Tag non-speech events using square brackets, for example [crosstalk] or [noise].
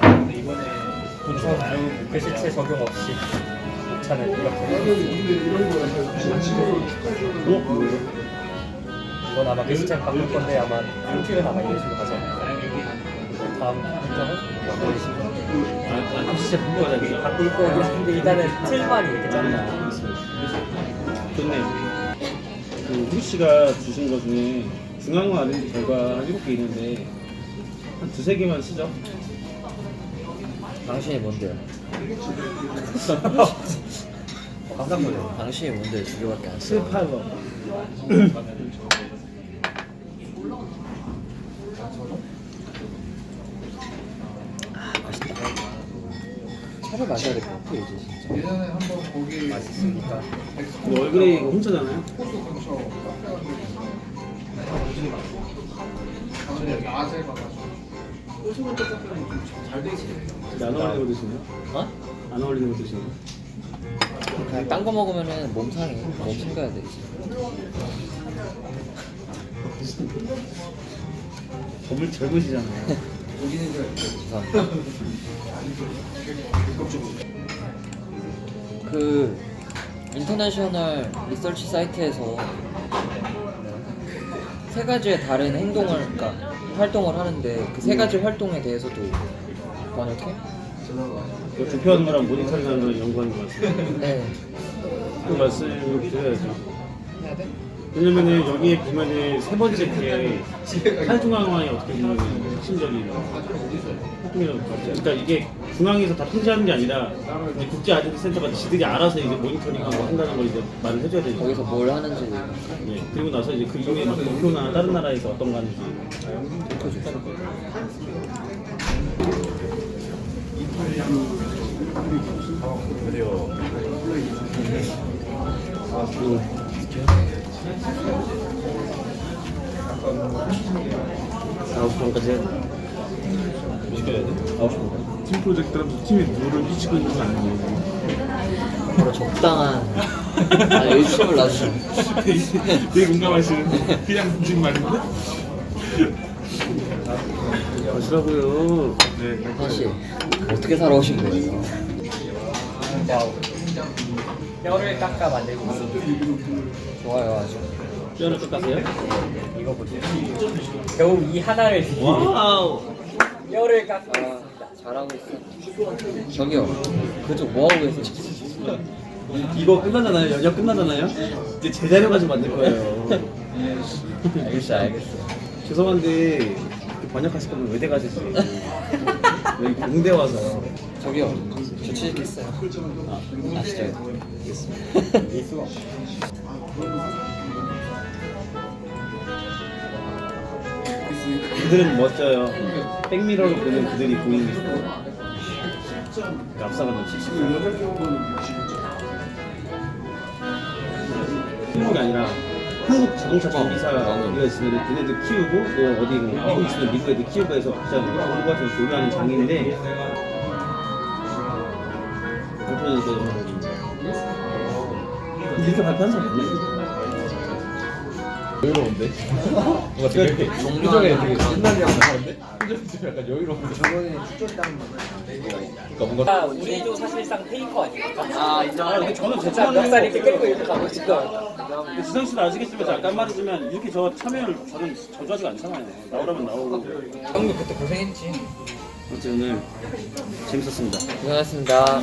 이번에 본선주 글씨체 적용 없이 목차는 이렇게 이건 아마 글씨체 바꿀 건데 아마 한큐는 아마 이런 식으로 가죠 다음 본선은 이런 식으로 아, 진짜 궁금하다. 바꿀 거긴 한데 일단은 틀만 이렇게 짜는 좋네. 그 후리 씨가 주신 거 중에 중앙화 아는 결과 한 7개 있는데 한 두세 개만 쓰죠. 당신이 뭔데요? 깜짝 놀래요 당신이 뭔데 두 개밖에 안 써? 스파이버. 맛있다. 차를 마셔야 될 것 같아 이제 진짜. 예전에 한번 거기 맛있으니까 뭐 얼그레이 이거 홍차잖아요. 호수 근처 저는 낮에 가가지고 근데 안 어울리는 거 드시네요. 어? 안 어울리는 거 드시네요. 그냥 딴 거 먹으면은 몸 상해. 몸 챙겨야 돼. 젊을 젊으시잖아요. 죄송합니다. [laughs] 그 인터내셔널 리서치 사이트에서 세 가지의 다른 행동을 그러니까 활동을 하는데 그 세 가지 활동에 대해서도 번역해? 그 투표하는 거랑 모니터링 하는 거랑 연구하는 거 같습니다. 네. 그 말씀을 드려야죠. 해야 돼? 왜냐면은 여기에 보면은 세 번째 게 탈중앙화에 어떻게 보면 핵심적인 활동이라고 봤죠. 그러니까 이게 중앙에서 다 통제하는 게 아니라 이제 국제 아재들 센터가 지들이 알아서 이제 모니터링하고 한다는 걸 이제 말을 해줘야 되죠. 거기서 뭘 하는지 네. 그리고 나서 이제 그 이후에 막 도쿄나 다른 나라에서 어떤 거 하는지 아 홉 시간까지 해야 돼. 시켜야 돼? 아홉 시간까지. 팀 프로젝트라면서 팀에 누를 끼치고 있는 건 아니에요. 바로 적당한 [laughs] 아 열심을 놔주죠 [laughs] 되게 공감하시는 그냥 던진 말인데? 마시라고요. 네. 사실 어떻게 살아오신 거예요? 와우 뼈를 깎아 만들고 있습니다 좋아요 아주 뼈를 깎아세요? 이거 보세요 겨우 이 하나를 위해 와우. 뼈를 깎고 아, 있습니다 잘하고 있어 저기요 그쪽 뭐 하고 계세요? 이거 끝나잖아요. 연역 끝나잖아요. 이제 제자료 가지고 만들 거예요. [laughs] 알겠어 알겠어 죄송한데 그 번역하실 거면 외대 가시지. 여기 공대 와서. 저기요 저 취직했어요 아, 아시죠? 예수가 그들은 멋져요. 백미러로 보는 그들이 보이는 게 좋고. 그 앞서가는 70. 한국이 아니라 한국 자동차 정비사가 있으면 걔네들 키우고 뭐 어디 뭐 미국 있으면 미국 애들 키우고 해서 각자 뭐 정보 같은 거 조율하는 장인데 이렇게 발표한 사람 없네. 여유로운데? 뭔가 되게 정중하게 되게 옛날이랑 다른데? 좀 약간 여유로운데? 저번에 그러니까 뭔가 아, 우리도 사실상 페이커 아닙니까? 아 인정하죠 근데 저는 제 자, 멱살 이렇게 끌고 이렇게 가고 지금 근데 지성 씨도 아시겠지만 잠깐 말해주면 이렇게 저 참여를 저는 저주하지가 않잖아요. 나오라면 나오고. 형님 그때 고생했지 아무튼 오늘 재밌었습니다. 고생하셨습니다